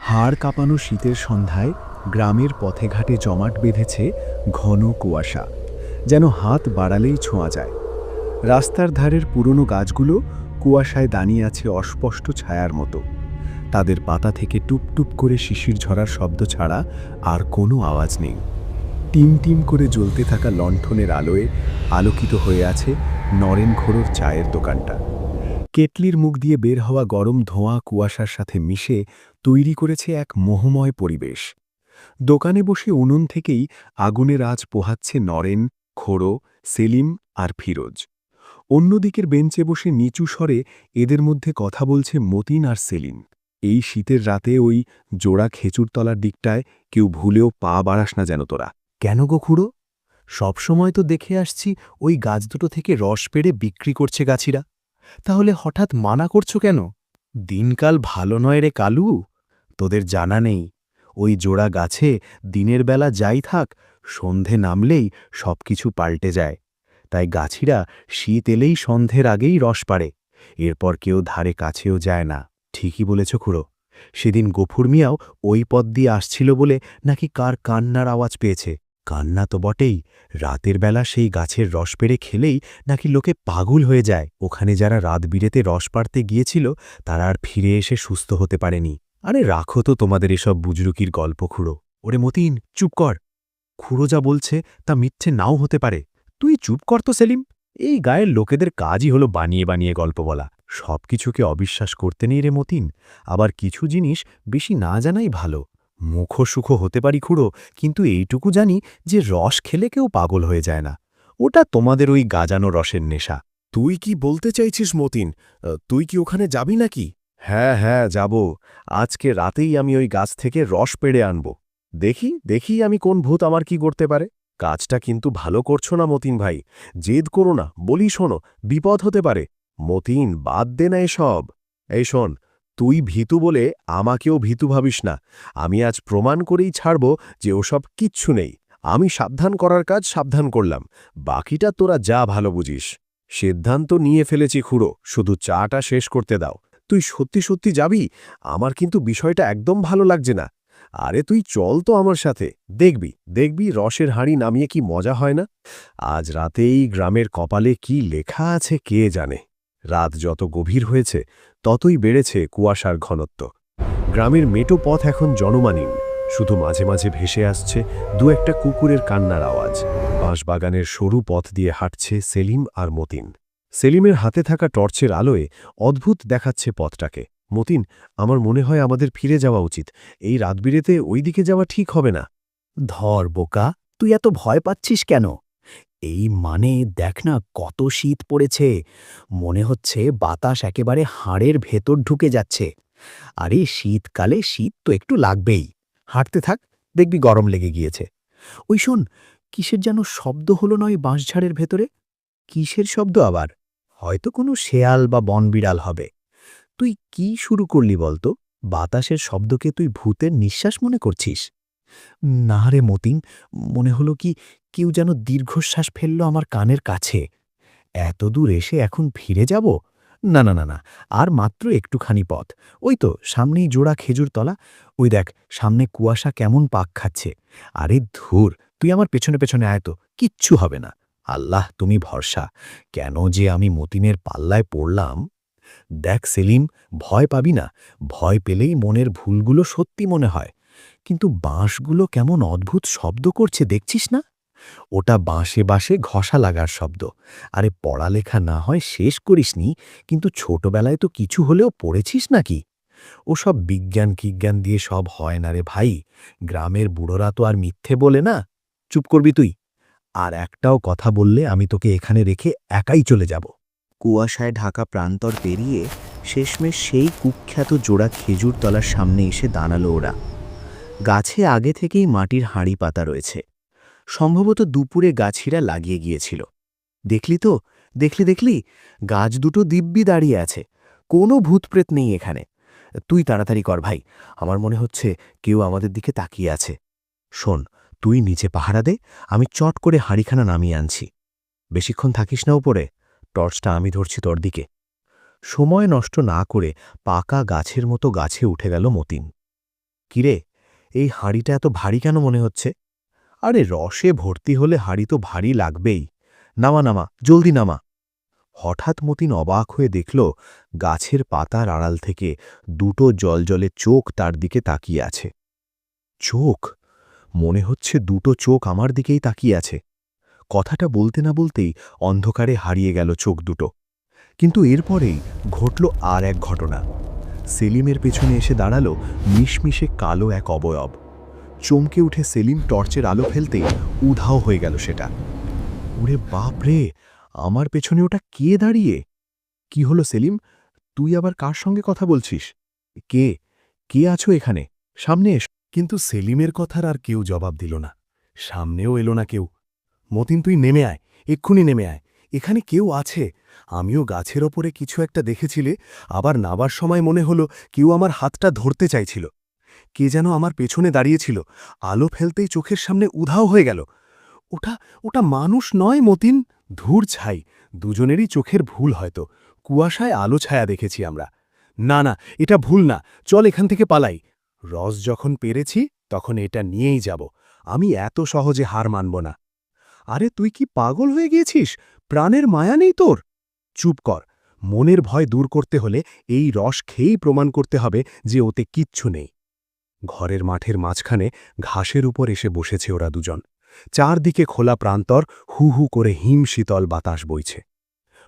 হাড় কাঁপানো শীতের সন্ধ্যায় গ্রামের পথে ঘাটে জমাট বেঁধেছে ঘন কুয়াশা, যেন হাত বাড়ালেই ছোঁয়া যায়। রাস্তার ধারের পুরনো গাছগুলো কুয়াশায় দাঁড়িয়ে আছে অস্পষ্ট ছায়ার মতো। তাদের পাতা থেকে টুপটুপ করে শিশির ঝরার শব্দ ছাড়া আর কোনো আওয়াজ নেই। টিম টিম করে জ্বলতে থাকা লণ্ঠনের আলোয় আলোকিত হয়ে আছে নরেন ঘোড়োর চায়ের দোকানটা। কেটলির মুখ দিয়ে বের হওয়া গরম ধোঁয়া কুয়াশার সাথে মিশে তৈরি করেছে এক মোহময় পরিবেশ। দোকানে বসে উনুন থেকেই আগুনের আজ পোহাচ্ছে নরেন, খোড়ো, সেলিম আর ফিরোজ। অন্যদিকের বেঞ্চে বসে নিচু স্বরে এদের মধ্যে কথা বলছে মতিন আর সেলিম। এই শীতের রাতে ওই জোড়া খেচুরতলার দিকটায় কেউ ভুলেও পা বাড়াস না যেন তোরা। কেন গো খুড়ো? সবসময় তো দেখে আসছি ওই গাছ দুটো থেকে রস পেড়ে বিক্রি করছে গাছিরা। তাহলে হঠাৎ মানা করছ কেন? দিনকাল ভালো নয় রে কালু। তোদের জানা নেই। ওই জোড়া গাছে দিনের বেলা যাই থাক, সন্ধে নামলেই সবকিছু পাল্টে যায়। তাই গাছিরা শীত এলেই সন্ধের আগেই রস পাড়ে। এরপর কেউ ধারে কাছেও যায় না। ঠিকই বলেছ খুড়ো। সেদিন গফুর মিয়াও ওই পথ দিয়ে আসছিল বলে নাকি কার কান্নার আওয়াজ পেয়েছে। কান্না তো বটেই, রাতের বেলা সেই গাছের রস পেড়ে খেলেই নাকি লোকে পাগল হয়ে যায়। ওখানে যারা রাত বিরেতে রস পাড়তে গিয়েছিল, তারা আর ফিরে এসে সুস্থ হতে পারেনি। আরে রাখো তো তোমাদের এসব বুজরুকির গল্প খুঁড়ো। ওরে মতিন, চুপ কর। খুড়ো যা বলছে তা মিথ্যে নাও হতে পারে। তুই চুপ কর তো, সেলিম। এই গায়ের লোকেদের কাজই হলো বানিয়ে বানিয়ে গল্প বলা। সব কিছুকে অবিশ্বাস করতে নেই রে মতিন। আবার কিছু জিনিস বেশি না জানাই ভালো। মুখসুখ হতে পারি খুঁড়ো কিন্তু এইটুকু জানি যে রস খেলে কেউ পাগল হয়ে যায় না। ওটা তোমাদের ওই গাজানো রসের নেশা। তুই কি বলতে চাইছিস মতিন? তুই কি ওখানে যাবি নাকি? হ্যাঁ হ্যাঁ যাব। আজকে রাতেই আমি ওই গাছ থেকে রস পেড়ে আনব। দেখি দেখি আমি কোন ভূত আমার কি করতে পারে। কাজটা কিন্তু ভালো করছ না মতিন ভাই। জেদ করো না বলি শোনো বিপদ হতে পারে। মতিন বাদ দে না এসব। এই শোন তুই ভীতু বলে আমাকেও ভীতু ভাবিস না। আমি আজ প্রমাণ করেই ছাড়ব যে ওসব কিচ্ছু নেই। আমি সাবধান করার কাজ সাবধান করলাম। বাকিটা তোরা যা ভালো বুঝিস। সিদ্ধান্ত নিয়ে ফেলেছি খুঁড়ো, শুধু চাটা শেষ করতে দাও। তুই সত্যি সত্যি যাবি? আমার কিন্তু বিষয়টা একদম ভালো লাগছে না। আরে তুই চল তো আমার সাথে। দেখবি দেখবি রসের হাঁড়ি নামিয়ে কি মজা হয় না? আজ রাতেই গ্রামের কপালে কি লেখা আছে কে জানে? রাত যত গভীর হয়েছে ততই বেড়েছে কুয়াশার ঘনত্ব। গ্রামের মেটো পথ এখন জনমানীন শুধু মাঝে মাঝে ভেসে আসছে দু একটা কুকুরের কান্নার আওয়াজ। বাঁশবাগানের সরু পথ দিয়ে হাঁটছে সেলিম আর মতিন। সেলিমের হাতে থাকা টর্চের আলোয় অদ্ভুত দেখাচ্ছে পথটাকে। মতিন, আমার মনে হয় আমাদের ফিরে যাওয়া উচিত। এই রাতবিরেতে ওই দিকে যাওয়া ঠিক হবে না। ধর, বোকা, তুই এত ভয় পাচ্ছিস কেন? এই মানে দেখ না কত শীত পড়েছে। মনে হচ্ছে বাতাস একেবারে হাড়ের ভেতর ঢুকে যাচ্ছে। আরে শীতকালে শীত তো একটু লাগবেই। হাঁটতে থাক, দেখবি গরম লেগে গিয়েছে। ওই শোন, কিসের যেন শব্দ হলো নয় বাঁশঝাড়ের ভেতরে? কিসের শব্দ আবার? হয়তো কোনো শেয়াল বা বনবিড়াল হবে। তুই কি শুরু করলি বলতো? বাতাসের শব্দকে তুই ভূতের নিঃশ্বাস মনে করছিস? না রে মতিন, মনে হলো কি কেউ যেন দীর্ঘশ্বাস ফেলল আমার কানের কাছে। এত দূর এসে এখন ফিরে যাব? না না না না, আর মাত্র একটুখানি পথ। ওই তো, সামনেই জোড়া খেজুর তলা। ওই দেখ, সামনে কুয়াশা কেমন পাক খাচ্ছে। আরে ধুর, তুই আমার পেছনে পেছনে আয় তো, কিচ্ছু হবে না। আল্লাহ, তুমি ভরসা। কেন যে আমি মতিনের পাল্লায় পড়লাম? দেখ সেলিম, ভয় পাবি না। ভয় পেলেই মনের ভুলগুলো সত্যি মনে হয়। কিন্তু বাঁশগুলো কেমন অদ্ভুত শব্দ করছে দেখছিস না? ওটা বাঁশে বাঁশে ঘষা লাগার শব্দ। আরে পড়ালেখা না হয় শেষ করিসনি, কিন্তু ছোটবেলায় তো কিছু হলেও পড়েছিস নাকি? ওসব বিজ্ঞান কিজ্ঞান দিয়ে সব হয় না রে ভাই। গ্রামের বুড়োরা তো আর মিথ্যে বলে না। চুপ করবি তুই। আর একটাও কথা বললে আমি তোকে এখানে রেখে একাই চলে যাব। কুয়াশায় ঢাকা প্রান্তর পেরিয়ে শেষমেশ সেই কুখ্যাত জোড়া খেজুর তলার সামনে এসে দাঁড়াল ওরা। গাছে আগে থেকেই মাটির হাঁড়ি পাতা রয়েছে। সম্ভবত দুপুরে গাছিরা লাগিয়ে গিয়েছিল। দেখলি তো? দেখলি দেখলি? গাছ দুটো দিব্যি দাঁড়িয়ে আছে। কোনো ভূতপ্রেত নেই এখানে। তুই তাড়াতাড়ি কর ভাই। আমার মনে হচ্ছে কেউ আমাদের দিকে তাকিয়ে আছে। শোন, তুই নিচে পাহারা দে, আমি চট করে হাঁড়িখানা নামিয়ে আনছি। বেশিক্ষণ থাকিস না উপরে। টর্চটা আমি ধরছি তোর দিকে। সময় নষ্ট না করে পাকা গাছের মতো গাছে উঠে গেল মতিন। কিরে এই হাঁড়িটা এত ভারী কেন মনে হচ্ছে? আরে রসে ভর্তি হলে হাঁড়ি তো ভারী লাগবেই। নামা নামা, জলদি নামা। হঠাৎ মতিন অবাক হয়ে দেখল, গাছের পাতার আড়াল থেকে দুটো জলজলে চোখ তার দিকে তাকিয়ে আছে। চোখ? মনে হচ্ছে দুটো চোখ আমার দিকেই তাকিয়ে আছে। কথাটা বলতে না বলতেই অন্ধকারে হারিয়ে গেল চোখ দুটো। কিন্তু এরপরেই ঘটল আর এক ঘটনা। সেলিমের পেছনে এসে দাঁড়াল মিশমিশে কালো এক অবয়ব। চমকে উঠে সেলিম টর্চের আলো ফেলতেই উধাও হয়ে গেল সেটা। ওরে বাপ রে, আমার পেছনে ওটা কে দাঁড়িয়ে? কি হলো সেলিম? তুই আবার কার সঙ্গে কথা বলছিস? কে? কে আছো এখানে? সামনে এস। কিন্তু সেলিমের কথার আর কেউ জবাব দিল না। সামনেও এলো না কেউ। মতিন তুই নেমে আয়, এক্ষুনি নেমে আয়। এখানে কেউ আছে? আমিও গাছের ওপরে কিছু একটা দেখেছিলে, আবার নাবার সময় মনে হলো কেউ আমার হাতটা ধরতে চাইছিল। কে যেন আমার পেছনে দাঁড়িয়েছিল, আলো ফেলতেই চোখের সামনে উধাও হয়ে গেল। ওটা ওটা মানুষ নয় মতিন, ধূর ছাই, দুজনেরই চোখের ভুল হয়তো, কুয়াশায় আলো ছায়া দেখেছি আমরা। না না, এটা ভুল না, চল এখান থেকে পালাই। রস যখন পেরেছি, তখন এটা নিয়েই যাব, আমি এত সহজে হার মানব না। আরে তুই কি পাগল হয়ে গিয়েছিস? প্রাণের মায়া নেই তোর? চুপ কর। মনের ভয় দূর করতে হলে এই রস খেয়েই প্রমাণ করতে হবে যে ওতে কিচ্ছু নেই। ঘরের মাঠের মাঝখানে ঘাসের উপর এসে বসেছে ওরা দুজন। চারদিকে খোলা প্রান্তর, হু হু করে হিম শীতল বাতাস বইছে।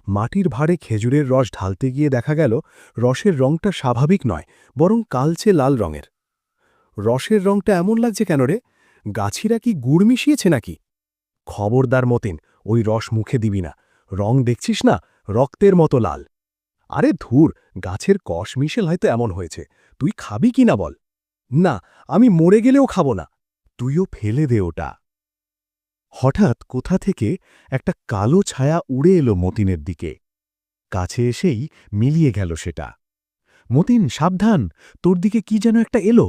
মাটির ভাড়ে খেজুরের রস ঢালতে গিয়ে দেখা গেল, রসের রংটা স্বাভাবিক নয়, বরং কালচে লাল রঙের। রসের রংটা এমন লাগছে কেন রে? গাছিরা কি গুড় মিশিয়েছে নাকি? খবরদার মতেন ওই রস মুখে দিবি না। রং দেখছিস না? রক্তের মতো লাল। আরে ধুর, গাছের কষ মিশেল হয়তো এমন হয়েছে। তুই খাবি কি না বল? না, আমি মরে গেলেও খাব না। তুইও ফেলে দে ওটা। হঠাৎ কোথা থেকে একটা কালো ছায়া উড়ে এলো মতিনের দিকে। কাছে এসেই মিলিয়ে গেল সেটা। মতিন, সাবধান, তোর দিকে কি যেন একটা এলো?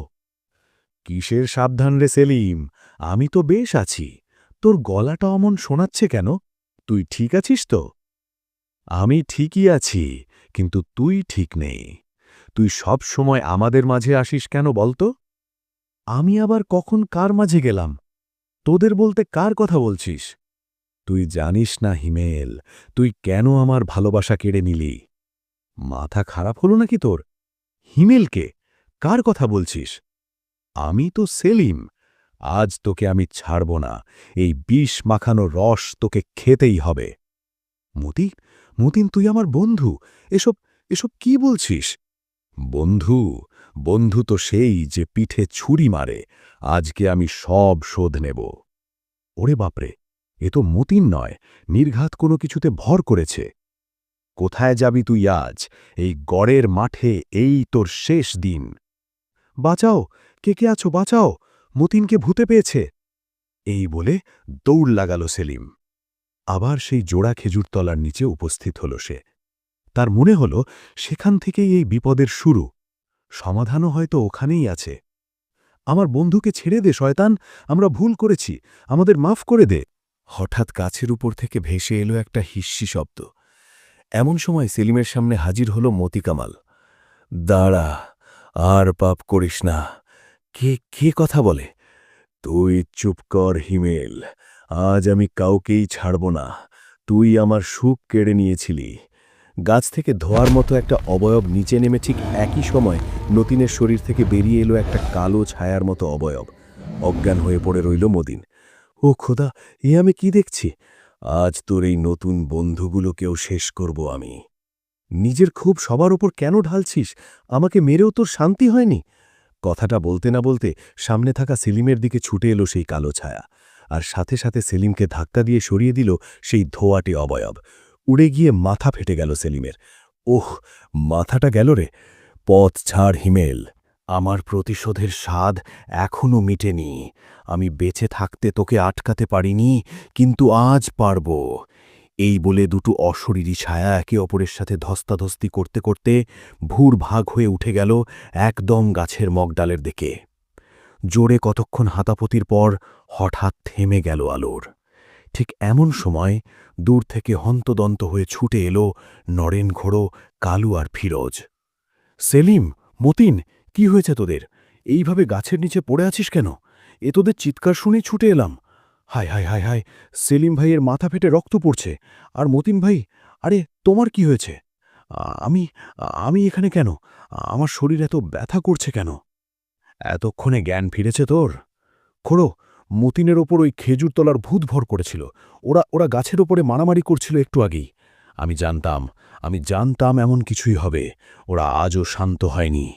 কিসের সাবধান রে সেলিম? আমি তো বেশ আছি। তোর গলাটা অমন শোনাচ্ছে কেন? তুই ঠিক আছিস তো? আমি ঠিকই আছি, কিন্তু তুই ঠিক নেই। তুই সব সময় আমাদের মাঝে আসিস কেন বলতো? আমি আবার কখন কার মাঝে গেলাম? তোদের বলতে কার কথা বলছিস? তুই জানিস না হিমেল, তুই কেন আমার ভালোবাসা কেড়ে নিলি? মাথা খারাপ হলো নাকি তোর? হিমেলকে কার কথা বলছিস? আমি তো সেলিম। আজ তোকে আমি ছাড়ব না, এই বিষ মাখানো রস তোকে খেতেই হবে। মতি, মতিন, তুই আমার বন্ধু, এসব এসব কি বলছিস? বন্ধু বন্ধু তো সেই যে পিঠে ছুরি মারে, আজকে আমি সব শোধ নেব। ওরে বাপরে, এ তো মতিন নয়, নির্ঘাত কোনো কিছুতে ভর করেছে। কোথায় যাবি তুই আজ? এই গড়ের মাঠে এই তোর শেষ দিন। বাঁচাও, কে কে আছো বাঁচাও মতিনকে ভূতে পেয়েছে? এই বলে দৌড় লাগালো সেলিম। আবার সেই জোড়া খেজুরতলার নিচে উপস্থিত হল সে। তার মনে হল সেখান থেকেই এই বিপদের শুরু। সমাধানও হয়তো ওখানেই আছে। আমার বন্ধুকে ছেড়ে দে, শয়তান! আমরা ভুল করেছি। আমাদের মাফ করে দে। হঠাৎ গাছের উপর থেকে ভেসে এলো একটা হিস্সি শব্দ। এমন সময় সেলিমের সামনে হাজির হল মতিকামাল দাঁড়া, আর পাপ করিস না। কে কে কথা বলে? তুই চুপ কর, হিমেল। আজ আমি কাউকেই ছাড়ব না। তুই আমার সুখ কেড়ে নিয়েছিলি। গাছ থেকে ধোয়ার মতো একটা অবয়ব নিচে নেমে ঠিক একই সময় নতিনের শরীর থেকে বেরিয়ে এলো একটা কালো ছায়ার মতো অবয়ব। অজ্ঞান হয়ে পড়ে রইল মদিন। ও খোদা, এ আমি কি দেখছি? আজ তোর এই নতুন বন্ধুগুলোকেও শেষ করব আমি। নিজের খুব সবার ওপর কেন ঢালছিস? আমাকে মেরেও তোর শান্তি হয়নি? কথাটা বলতে না বলতে সামনে থাকা সেলিমের দিকে ছুটে এলো সেই কালো ছায়া আর সাথে সাথে সেলিমকে ধাক্কা দিয়ে সরিয়ে দিল সেই ধোয়াটে অবয়ব। উড়ে গিয়ে মাথা ফেটে গেল সেলিমের। ওহ, মাথাটা গেল রে। পথ ছাড় হিমেল। আমার প্রতিশোধের স্বাদ এখনও মিটেনি। আমি বেঁচে থাকতে তোকে আটকাতে পারিনি, কিন্তু আজ পারব। এই বলে দুটো অশরীরী ছায়া একে অপরের সাথে ধস্তাধস্তি করতে করতে ভুর ভাগ হয়ে উঠে গেল একদম গাছের মগডালের দিকে। জোরে কতক্ষণ হাতাপতির পর হঠাৎ থেমে গেল আলোর। ঠিক এমন সময় দূর থেকে হন্তদন্ত হয়ে ছুটে এলো নরেন ঘোড়ো, কালু আর ফিরোজ। সেলিম, মতিন, কি হয়েছে তোদের? এইভাবে গাছের নিচে পড়ে আছিস কেন? এ তোদের চিৎকার শুনে ছুটে এলাম। হায় হায় হায় হায়, সেলিম ভাইয়ের মাথা ফেটে রক্ত পড়ছে। আর মতিম ভাই, আরে তোমার কি হয়েছে? আমি আমি এখানে কেন? আমার শরীর এত ব্যথা করছে কেন? এতক্ষণে জ্ঞান ফিরেছে তোর? খোড়ো, মতিনের ওপর ওই খেজুর তলার ভূত ভর করেছিল। ওরা ওরা গাছের ওপরে মারামারি করছিল একটু আগেই। আমি জানতাম আমি জানতাম এমন কিছুই হবে। ওরা আজও শান্ত হয়নি।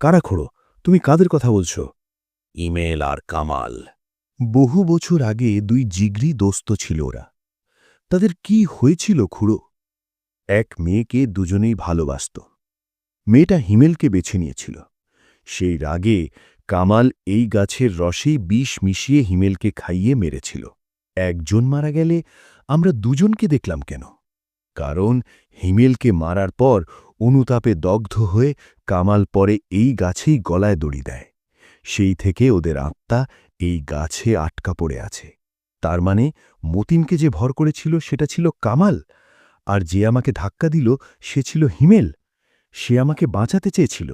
কারা খোড়ো, তুমি কাদের কথা বলছো? ইমেল আর কামাল। বহু বছর আগে দুই জিগরি দোস্ত ছিল ওরা। তাদের কি হয়েছিল খুড়ো? এক মেয়েকে দুজনেই ভালোবাসত। মেয়েটা হিমেলকে বেছে নিয়েছিল। সেই রাগে কামাল এই গাছের রসেই বিষ মিশিয়ে হিমেলকে খাইয়ে মেরেছিল। একজন মারা গেলে আমরা দুজনকে দেখলাম কেন? কারণ হিমেলকে মারার পর অনুতাপে দগ্ধ হয়ে কামাল পরে এই গাছেই গলায় দড়ি দেয়। সেই থেকে ওদের আত্মা এই গাছে আটকা পড়ে আছে। তার মানে মতিনকে যে ভর করেছিল সেটা ছিল কামাল, আর যে আমাকে ধাক্কা দিল সে ছিল হিমেল। সে আমাকে বাঁচাতে চেয়েছিল।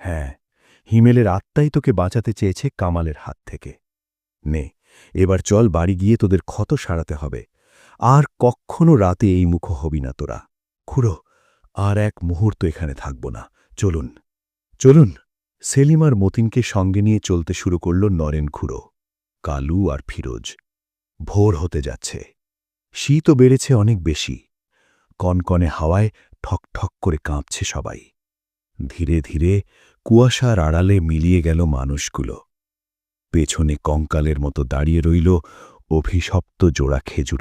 হ্যাঁ হিমেলের আত্মাই তোকে বাঁচাতে চেয়েছে কামালের হাত থেকে। নে, এবার চল বাড়ি গিয়ে তোদের ক্ষত সারাতে হবে। আর কখনো রাতে এই মুখ হবি না তোরা। খুড়ো, আর এক মুহূর্ত এখানে থাকব না। চলুন চলুন। সেলিম আর মতিনকে সঙ্গে নিয়ে চলতে শুরু করল নরেন খুঁড়ো, কালু আর ফিরোজ। ভোর হতে যাচ্ছে। শীতও বেড়েছে অনেক বেশি। কনকনে হাওয়ায় ঠক ঠক করে কাঁপছে সবাই। ধীরে ধীরে কুয়াশার আড়ালে মিলিয়ে গেল মানুষগুলো। পেছনে কঙ্কালের মতো দাঁড়িয়ে রইল অভিশপ্ত জোড়া খেজুর